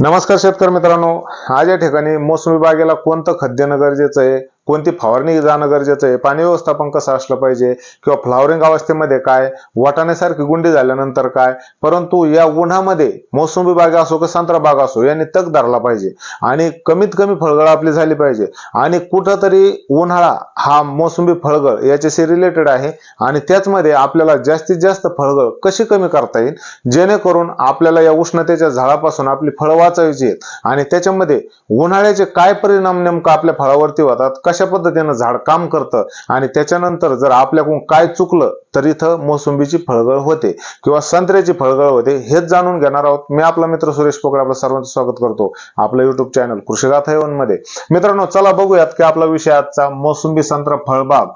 नमस्कार शेतकरी मित्रांनो. आज या ठिकाणी मोसमी बागेला कोणतं खत देणं गरजेचं आहे? कोणती फवारणी जाणं गरजेचं आहे? पाणी व्यवस्थापन कसं असलं पाहिजे? किंवा फ्लावरिंग अवस्थेमध्ये काय? वाटाण्यासारखी गुंडी झाल्यानंतर काय? परंतु या उन्हामध्ये मोसंबी बाग असो की संत्रा बाग असो यांनी तग धरला पाहिजे. आणि कमीत कमी फळगळ आपली झाली पाहिजे. आणि कुठंतरी उन्हाळा हा मोसंबी फळगळ याच्याशी रिलेटेड आहे. आणि त्याचमध्ये आपल्याला जास्तीत जास्त फळगळ कशी कमी करता येईल? जेणेकरून आपल्याला या उष्णतेच्या झाडापासून आपली फळं वाचायची आहेत. आणि त्याच्यामध्ये उन्हाळ्याचे काय परिणाम नेमकं आपल्या फळावरती होतात? कशा पद्धतीनं झाड काम करतं आणि त्याच्यानंतर जर आपल्याकडून काय चुकलं तर इथं मोसंबीची फळगळ होते किंवा संत्र्याची फळगळ होते हेच जाणून घेणार आहोत मी आपला मित्र सुरेश पोकळे. आपलं सर्वांचं स्वागत करतो आपलं युट्यूब चॅनल कृषीगाथा मध्ये मित्रांनो चला बघूयात की आपला विषय आजचा मोसंबी संत्रा फळबाग.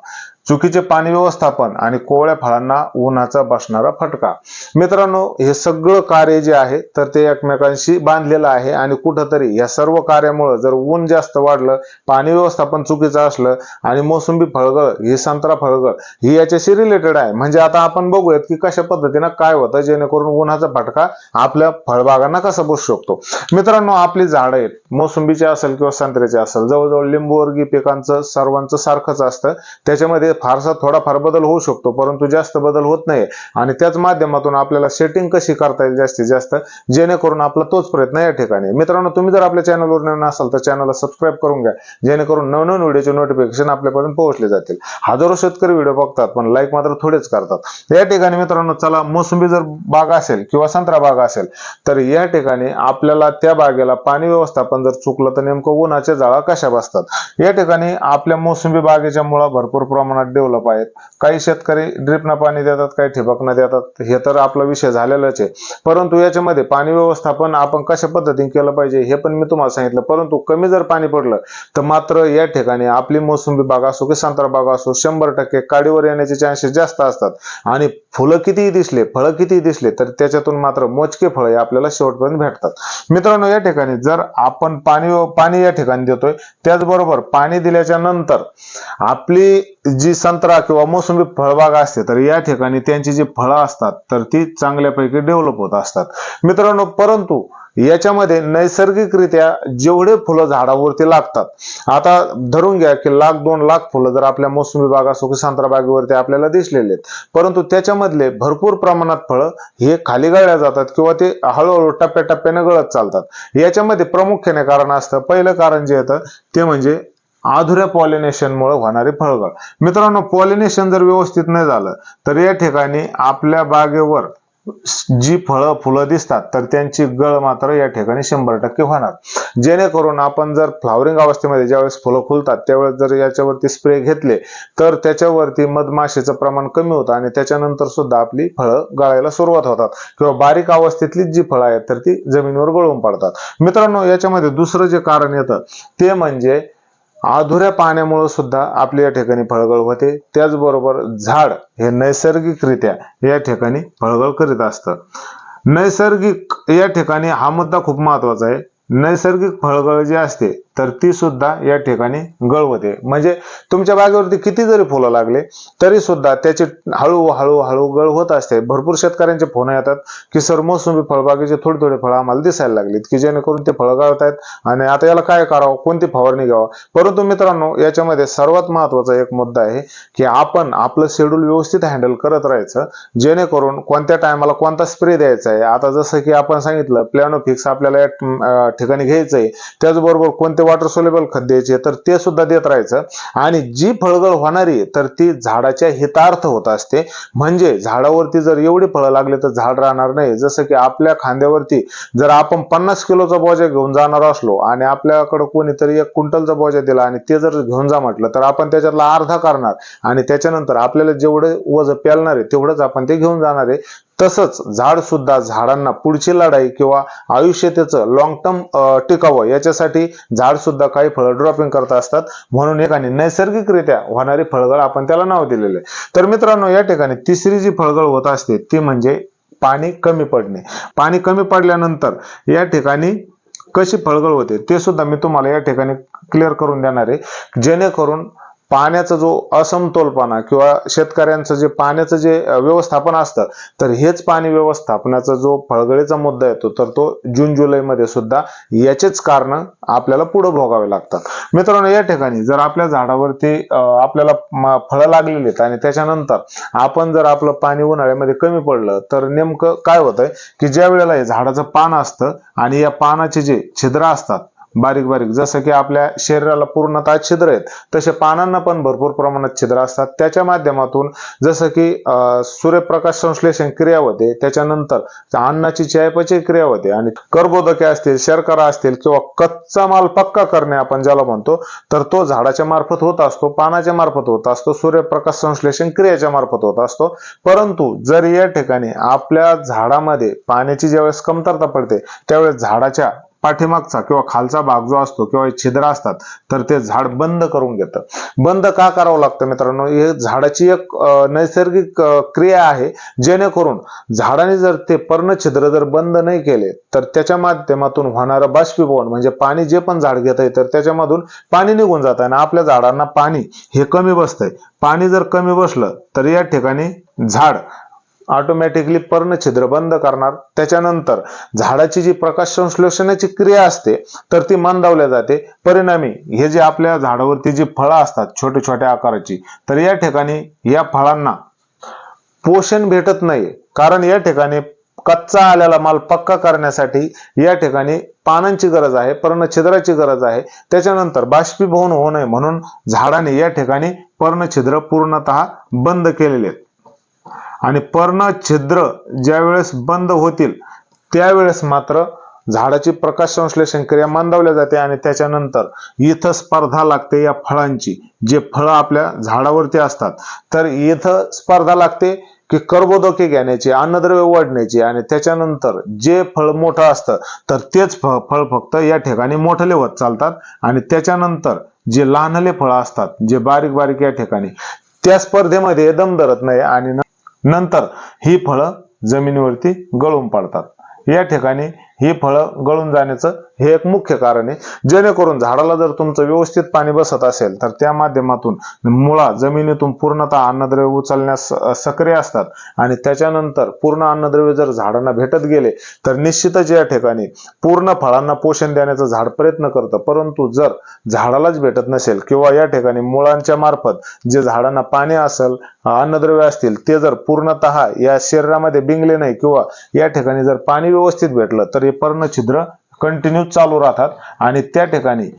चुकीचे पाणी व्यवस्थापन आणि कोवळ्या फळांना उन्हाचा बसणारा फटका. मित्रांनो हे सगळं कार्य जे आहे तर ते एकमेकांशी बांधलेलं आहे आणि कुठंतरी या सर्व कार्यामुळे जर ऊन जास्त वाढलं पाणी व्यवस्थापन चुकीचं असलं आणि मोसंबी फळगळ ही संत्रा फळगळ ही याच्याशी रिलेटेड आहे. म्हणजे आता आपण बघूयात की कशा पद्धतीनं काय होतं जेणेकरून उन्हाचा फटका आपल्या फळबागांना कसा बसू शकतो. मित्रांनो आपली झाडं आहेत. मोसंबीचे असेल किंवा संत्र्याचे असेल. जवळजवळ लिंबूवर्गीय पिकांचं सर्वांचं सारखंच असतं. त्याच्यामध्ये फारसा थोडाफार बदल होऊ शकतो परंतु जास्त बदल होत नाही. आणि त्याच माध्यमातून आपल्याला सेटिंग कशी करता येईल जास्तीत जास्त जेणेकरून आपला तोच प्रयत्न या ठिकाणी. मित्रांनो तुम्ही जर आपल्या चॅनलवर नवीन असाल तर चॅनलला सबस्क्राईब करून घ्या. जेणेकरून नवनवीन व्हिडिओचे नोटिफिकेशन आपल्यापर्यंत पोहोचले जातील. हजारो शेतकरी व्हिडिओ बघतात पण लाईक मात्र थोडेच करतात. या ठिकाणी मित्रांनो चला मोसंबी जर बाग असेल किंवा संत्रा बाग असेल तर या ठिकाणी आपल्याला त्या बागेला पाणी व्यवस्थापन जर चुकलं तर नेमकं उन्हाच्या जाळा कशा बसतात? या ठिकाणी आपल्या मोसंबी बागेच्या मुळा भरपूर प्रमाणात डेव्हलप आहेत. काही शेतकरी ड्रिपनं पाणी देतात काही ठिबकनं देतात. हे तर आपला विषय झालेलाच आहे. परंतु याच्यामध्ये पाणी व्यवस्थापन आपण कशा पद्धतीने केलं पाहिजे हे पण मी तुम्हाला सांगितलं. परंतु कमी जर पाणी पडलं तर मात्र या ठिकाणी आपली मोसंबी बाग असो की संत्रा बाग असो शंभर टक्के काडीवर येण्याचे चान्सेस जास्त असतात. आणि फुलं कितीही दिसले फळं कितीही दिसले तर त्याच्यातून मात्र मोजके फळ आपल्याला शेवटपर्यंत भेटतात. मित्रांनो या ठिकाणी जर आपण पाणी पाणी या ठिकाणी देतोय त्याचबरोबर पाणी दिल्याच्या नंतर आपली जी संत्रा किंवा मोसंबी फळबाग असते तर या ठिकाणी त्यांची जी फळं असतात तर ती चांगल्यापैकी डेव्हलप होत असतात. मित्रांनो परंतु याच्यामध्ये नैसर्गिकरित्या जेवढे फुलं झाडावरती लागतात आता धरून घ्या की लाख दोन लाख फुलं जर आपल्या मोसंबी बाग असो संत्रा बागेवरती आपल्याला दिसलेले आहेत. परंतु त्याच्यामधले भरपूर प्रमाणात फळं हे खाली गळल्या जातात किंवा ते हळूहळू टप्प्याटप्प्याने गळत चालतात. याच्यामध्ये प्रामुख्याने कारण असतं पहिलं कारण जे येतं ते म्हणजे अधुऱ्या पॉलिनेशनमुळं होणारे फळगळ. मित्रांनो पॉलिनेशन जर व्यवस्थित नाही झालं तर या ठिकाणी आपल्या बागेवर जी फळं फुलं दिसतात तर त्यांची गळ मात्र या ठिकाणी शंभर टक्के होणार. जेणेकरून आपण जर फ्लावरिंग अवस्थेमध्ये ज्यावेळेस फुलं फुलतात त्यावेळेस जर याच्यावरती स्प्रे घेतले तर त्याच्यावरती मधमाशीचं प्रमाण कमी होतं आणि त्याच्यानंतर सुद्धा आपली फळं गळायला सुरुवात होतात. किंवा बारीक अवस्थेतली जी फळं आहेत तर ती जमिनीवर गळून पडतात. मित्रांनो याच्यामध्ये दुसरं जे कारण येतं ते म्हणजे अधुऱ्या पाण्यामुळे सुद्धा आपल्या या ठिकाणी फळगळ होते. त्याचबरोबर झाड हे नैसर्गिकरित्या या ठिकाणी फळगळ करीत असतं. नैसर्गिक या ठिकाणी हा मुद्दा खूप महत्त्वाचा आहे. नैसर्गिक फळगळ जी असते तर ती सुद्धा या ठिकाणी गळवते. म्हणजे तुमच्या बागेवरती किती जरी फुलं लागले तरी सुद्धा त्याची हळू हळू हळू गळ होत असते. भरपूर शेतकऱ्यांचे फोन येतात की सर मोसंबी फळबागेचे थोडे थोडे फळं आम्हाला दिसायला लागलीत की जेणेकरून ते फळं गळतायत आणि आता याला काय करावं? कोणती फवारणी घ्यावं? परंतु मित्रांनो याच्यामध्ये सर्वात महत्त्वाचा एक मुद्दा आहे की आपण आपलं शेड्यूल व्यवस्थित हँडल करत राहायचं जेणेकरून कोणत्या टायमाला कोणता स्प्रे द्यायचा आहे. आता जसं की आपण सांगितलं प्लॅनो फिक्स आपल्याला या ठिकाणी घ्यायचं आहे त्याचबरोबर कोणते वॉटर सोलेबल खत द्यायचे तर ते सुद्धा देत राहायचं. आणि जी फळगळ होणारी तर ती झाडाच्या हितार्थ होत असते. म्हणजे झाडावरती जर एवढी फळं लागले तर झाड राहणार नाही. जसं की आपल्या खांद्यावरती जर आपण पन्नास किलोचा बोजा घेऊन जाणार असलो आणि आपल्याकडं कोणीतरी एक क्विंटलचा बोजा दिला आणि ते जर घेऊन जा म्हटलं तर आपण त्याच्यातला अर्धा करणार. आणि त्याच्यानंतर आपल्याला जेवढं वज पेलणार आहे तेवढंच आपण ते घेऊन जाणार आहे. तसंच झाड सुद्धा झाडांना पुढची लढाई किंवा आयुष्य त्याचं लॉंग टर्म टिकावं याच्यासाठी झाड सुद्धा काही फळं ड्रॉपिंग करत असतात. म्हणून एकाने नैसर्गिकरित्या होणारी फळगळ आपण त्याला नाव दिलेलं आहे. तर मित्रांनो या ठिकाणी तिसरी जी फळगळ होत असते ती म्हणजे पाणी कमी पडणे. पाणी कमी पडल्यानंतर या ठिकाणी कशी फळगळ होते ते सुद्धा मी तुम्हाला या ठिकाणी क्लिअर करून देणार आहे. जेणेकरून पाण्याचा जो असमतोलपणा किंवा शेतकऱ्यांचं जे पाण्याचं जे व्यवस्थापन असतं तर हेच पाणी व्यवस्थापनाचा जो फळगळीचा मुद्दा येतो तर तो जून जुलैमध्ये सुद्धा याचेच कारण आपल्याला पुढे भोगावे लागतात. मित्रांनो या ठिकाणी जर आपल्या झाडावरती आपल्याला फळं लागलेली आहेत आणि त्याच्यानंतर आपण जर आपलं पाणी उन्हाळ्यामध्ये कमी पडलं तर नेमकं काय होतंय की ज्या वेळेला हे झाडाचं पान असतं आणि या पानाचे जे छिद्र असतात बारीक बारीक. जसं की आपल्या शरीराला पूर्णतः छिद्र आहेत तसे पानांना पण भरपूर प्रमाणात छिद्र असतात. त्याच्या माध्यमातून जसं की सूर्यप्रकाश संश्लेषण क्रिया होते त्याच्यानंतर अन्नाची चयापचय क्रिया होते आणि कर्बोदके असतील शर्करा असतील किंवा कच्चा माल पक्का करणे आपण ज्याला म्हणतो तर तो झाडाच्या मार्फत होत असतो पानाच्या मार्फत होत असतो सूर्यप्रकाश संश्लेषण क्रियाच्या मार्फत होत असतो. परंतु जर या ठिकाणी आपल्या झाडामध्ये पाण्याची ज्यावेळेस कमतरता पडते त्यावेळेस झाडाच्या पाठीमागचा किंवा खालचा भाग जो असतो किंवा छिद्र असतात तर ते झाड बंद करून घेतं. बंद का करावं लागतं मित्रांनो? हे झाडाची एक नैसर्गिक क्रिया आहे जेणेकरून झाडाने जर ते पर्णछिद्र जर बंद नाही केले तर त्याच्या माध्यमातून होणारं बाष्पीभवन म्हणजे पाणी जे पण झाड घेत आहे तर त्याच्यामधून पाणी निघून जात आहे आणि आपल्या झाडांना पाणी हे कमी बसतंय. पाणी जर कमी बसलं तर या ठिकाणी झाड ऑटोमॅटिकली पर्णछिद्र बंद करणार. त्याच्यानंतर झाडाची जी प्रकाश संश्लेषणाची क्रिया असते तर ती मंदावल्या जाते. परिणामी हे जे आपल्या झाडावरती जी फळं असतात छोट्या छोट्या आकाराची तर या ठिकाणी या फळांना पोषण भेटत नाही कारण या ठिकाणी कच्चा आलेला माल पक्का करण्यासाठी या ठिकाणी पानांची गरज आहे पर्णछिद्राची गरज आहे. त्याच्यानंतर बाष्पीभवन होऊ नये म्हणून झाडाने या ठिकाणी पर्णछिद्र पूर्णतः बंद केलेले आहेत. आणि पर्णछिद्र ज्या वेळेस बंद होतील त्यावेळेस मात्र झाडाची प्रकाश संश्लेषण क्रिया मंदावल्या जाते आणि त्याच्यानंतर इथं स्पर्धा लागते या फळांची जे फळं आपल्या झाडावरती असतात. तर इथं स्पर्धा लागते की कर्बोदके घेण्याची अन्नद्रव्य वाढण्याची आणि त्याच्यानंतर जे फळ मोठं असतं तर तेच फळ फक्त या ठिकाणी मोठले होत चालतात. आणि त्याच्यानंतर जे लहानले फळं असतात जे बारीक बारीक या ठिकाणी त्या स्पर्धेमध्ये दम धरत नाही आणि नंतर ही फळं जमिनीवरती गळून पडतात. या ठिकाणी ही फळं गळून जाण्याचं हे एक मुख्य कारण आहे. जेणेकरून झाडाला जर तुमचं व्यवस्थित पाणी बसत असेल तर त्या माध्यमातून मुळा जमिनीतून पूर्णतः अन्नद्रव्य उचलण्यास सक्रिय असतात. आणि त्याच्यानंतर पूर्ण अन्नद्रव्य जर झाडांना भेटत गेले तर निश्चितच या ठिकाणी पूर्ण फळांना पोषण देण्याचं झाड प्रयत्न करतं. परंतु जर झाडालाच भेटत नसेल किंवा या ठिकाणी मुळांच्या मार्फत जे झाडांना पाणी असेल अन्नद्रव्य असतील ते जर पूर्णतः या शरीरामध्ये बिंगले नाही किंवा या ठिकाणी जर पाणी व्यवस्थित भेटलं तर हे पर्णछिद्र कंटिन्यू चालू राहतात आणि त्या ठिकाणी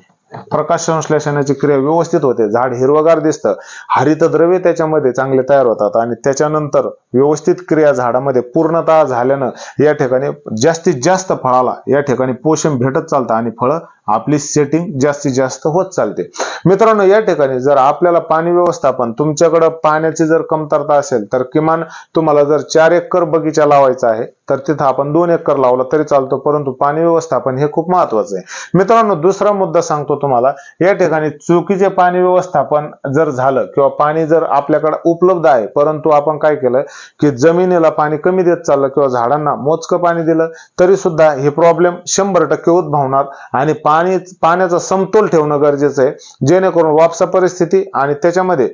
प्रकाश संश्लेषणाची क्रिया व्यवस्थित होते. झाड हिरवगार दिसतं. हरित द्रव्य त्याच्यामध्ये चांगले तयार होतात आणि त्याच्यानंतर व्यवस्थित क्रिया झाडामध्ये पूर्णतः झाल्यानं या ठिकाणी जास्तीत जास्त फळाला या ठिकाणी पोषण भेटत चालतं आणि फळं आपली सेटिंग जास्तीत जास्त होत चालते. मित्रांनो या ठिकाणी जर आपल्याला पाणी व्यवस्थापन तुमच्याकडं पाण्याची जर कमतरता असेल तर किमान तुम्हाला जर चार एकर बगीचा लावायचा आहे तर तिथं आपण दोन एकर लावला तरी चालतो परंतु पाणी व्यवस्थापन हे खूप महत्वाचं आहे. मित्रांनो दुसरा मुद्दा सांगतो तुम्हाला या ठिकाणी चुकीचे पाणी व्यवस्थापन जर झालं किंवा पाणी जर आपल्याकडे उपलब्ध आहे परंतु आपण काय केलं की जमिनीला पाणी कमी देत चाललं किंवा झाडांना मोजकं पाणी दिलं तरी सुद्धा हे प्रॉब्लेम शंभर टक्के उद्भवणार आणि पाणी पाण्याचा समतोल ठेवणं गरजेचं आहे. जेणेकरून वापसा परिस्थिती आणि त्याच्यामध्ये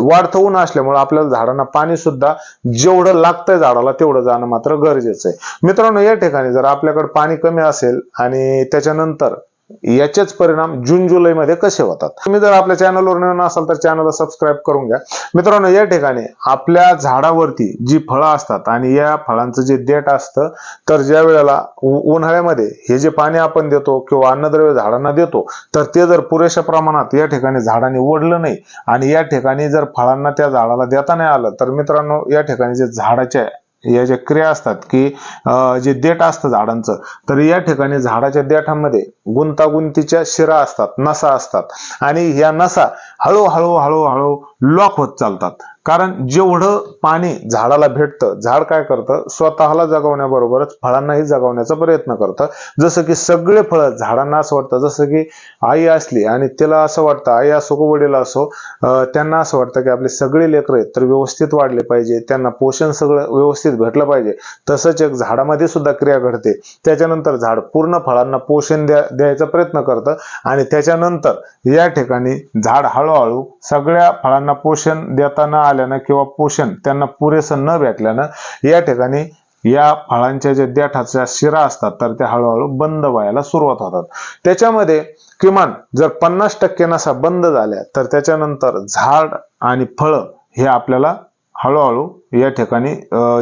वाढतं ऊन असल्यामुळे आपल्याला झाडांना पाणी सुद्धा जेवढं लागतंय झाडाला तेवढं जाणं मात्र गरजेचं आहे. मित्रांनो या ठिकाणी जर आपल्याकडे पाणी कमी असेल आणि त्याच्यानंतर याचेच परिणाम जून जुलैमध्ये कसे होतात? तुम्ही जर आपल्या चॅनलवर नवीन असाल तर चॅनलला सबस्क्राईब करून घ्या. मित्रांनो या ठिकाणी आपल्या झाडावरती जी फळं असतात आणि या फळांचं जे देठ असतं तर ज्या वेळेला उन्हाळ्यामध्ये हे जे पाणी आपण देतो किंवा अन्नद्रव्य झाडांना देतो तर ते जर पुरेशा प्रमाणात या ठिकाणी झाडाने ओढलं नाही आणि या ठिकाणी जर फळांना त्या झाडाला देता नाही आलं तर मित्रांनो या ठिकाणी जे झाडाचे या ज्या क्रिया असतात की जे देठ असतं झाडांचं तर या ठिकाणी झाडाच्या देठामध्ये गुंतागुंतीच्या शिरा असतात नसा असतात. आणि या नसा हळूहळू हळूहळू लॉक होत चालतात. कारण जेवढं पाणी झाडाला भेटतं झाड काय करतं? स्वतःला जगवण्याबरोबरच फळांनाही जगवण्याचा प्रयत्न करतं. जसं की सगळे फळं झाडांना असं वाटतं जसं की आई असली आणि तिला असं वाटतं आई असो की वडील असो त्यांना असं वाटतं की आपले सगळे लेकरं आहेत तर व्यवस्थित वाढले पाहिजे त्यांना पोषण सगळं व्यवस्थित भेटलं पाहिजे. तसंच एक झाडामध्ये सुद्धा क्रिया घडते. त्याच्यानंतर झाड पूर्ण फळांना पोषण द्या द्यायचा प्रयत्न करतं आणि त्याच्यानंतर या ठिकाणी झाड हळूहळू सगळ्या फळांना पोषण देताना आल्यानं किंवा पोषण त्यांना पुरेसं न भेटल्यानं या ठिकाणी या फळांच्या ज्या देठाच्या शिरा असतात तर त्या हळूहळू बंद व्हायला सुरुवात होतात. त्याच्यामध्ये किमान जर पन्नास टक्के नसा बंद झाल्या तर त्याच्यानंतर झाड आणि फळं हे आपल्याला हळूहळू या ठिकाणी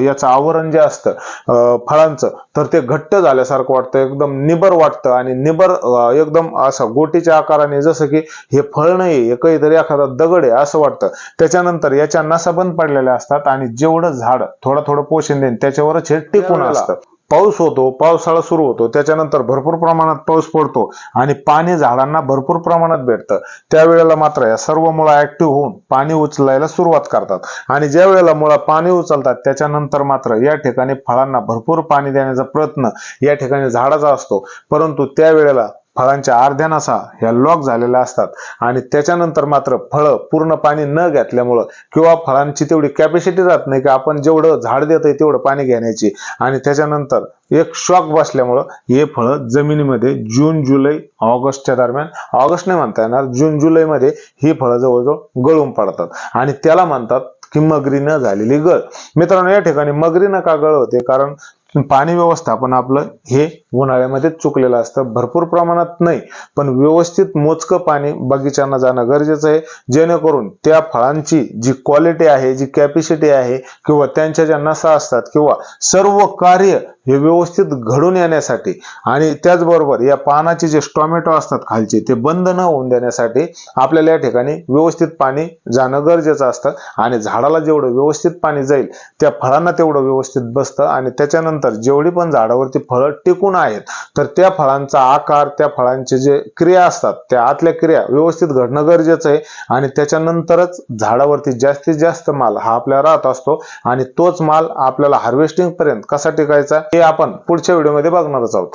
याचं आवरण जे असतं फळांचं तर ते घट्ट झाल्यासारखं वाटतं एकदम निबर वाटतं आणि निबर एकदम असं गोटीच्या आकाराने जसं की हे फळ नाही हे काहीतरी एखादा दगड आहे असं वाटतं. त्याच्यानंतर याच्या नसा बंद पडलेल्या असतात आणि जेवढं झाड थोडं थोडं पोषण देईन त्याच्यावरच हे टिकून असतं. पाऊस होतो पावसाळा सुरू होतो त्याच्यानंतर भरपूर प्रमाणात पाऊस पडतो आणि पाणी झाडांना भरपूर प्रमाणात भेटतं. त्यावेळेला मात्र या सर्व मुळा ऍक्टिव्ह होऊन पाणी उचलायला सुरुवात करतात. आणि ज्या वेळेला मुळा पाणी उचलतात त्याच्यानंतर मात्र या ठिकाणी फळांना भरपूर पाणी देण्याचा प्रयत्न या ठिकाणी झाडाचा असतो. परंतु त्यावेळेला फळांच्या अर्ध्या नसा ह्या लॉक झालेल्या असतात. आणि त्याच्यानंतर मात्र फळं पूर्ण पाणी न घेतल्यामुळं किंवा फळांची तेवढी कॅपॅसिटी राहत नाही की आपण जेवढं झाड देतंय तेवढं पाणी घेण्याची. आणि त्याच्यानंतर एक शॉक बसल्यामुळं हे फळं जमिनीमध्ये जून जुलै ऑगस्टच्या दरम्यान ऑगस्ट नाही म्हणता येणार जून जुलैमध्ये ही फळं जवळजवळ गळून पडतात. आणि त्याला म्हणतात की मगरी न झालेली गळ. मित्रांनो या ठिकाणी मगरी न का गळ होते कारण पाणी व्यवस्थापन आपलं हे उन्हाळ्यामध्ये चुकलेलं असतं. भरपूर प्रमाणात नाही पण व्यवस्थित मोजकं पाणी बगीच्यांना जाणं गरजेचं आहे. जेणेकरून त्या फळांची जी क्वालिटी आहे जी कॅपॅसिटी आहे किंवा त्यांच्या ज्या नसा असतात किंवा सर्व कार्य हे व्यवस्थित घडून येण्यासाठी आणि त्याचबरोबर या पानाचे जे टॉमॅटो असतात खालचे ते बंद न होऊन देण्यासाठी आपल्याला या ठिकाणी व्यवस्थित पाणी जाणं गरजेचं असतं. आणि झाडाला जेवढं व्यवस्थित पाणी जाईल त्या फळांना तेवढं व्यवस्थित बसतं आणि त्याच्यानंतर जेवढी पण झाडावरती फळं टिकून आहेत तर त्या फळांचा आकार त्या फळांचे जे क्रिया असतात त्या आतल्या क्रिया व्यवस्थित घडणं गरजेचं आहे. आणि त्याच्यानंतरच झाडावरती जास्तीत जास्त माल हा आपल्याला राहत असतो आणि तोच माल आपल्याला हार्वेस्टिंग पर्यंत कसा टिकायचा? हे आपण पुढच्या व्हिडिओमध्ये बघणारच आहोत.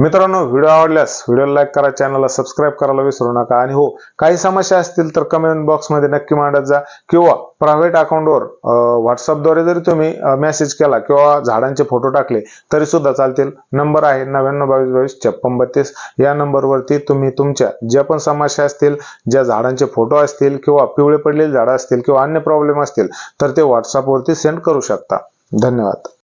मित्रांनो व्हिडिओ आवडल्यास व्हिडिओला लाईक करा चॅनलला सबस्क्राईब करायला विसरू नका. आणि हो काही समस्या असतील तर कमेंट बॉक्समध्ये नक्की मांडत जा. किंवा प्रायव्हेट अकाउंटवर व्हॉट्सअपद्वारे जरी तुम्ही मेसेज केला किंवा झाडांचे फोटो टाकले तरी सुद्धा चालतील. नंबर आहे नव्याण्णव बावीस बावीस छप्पन बत्तीस. या नंबरवरती तुम्ही तुमच्या ज्या पण समस्या असतील ज्या झाडांचे फोटो असतील किंवा पिवळे पडलेली झाडं असतील किंवा अन्य प्रॉब्लेम असतील तर ते व्हॉट्सअपवरती सेंड करू शकता. धन्यवाद.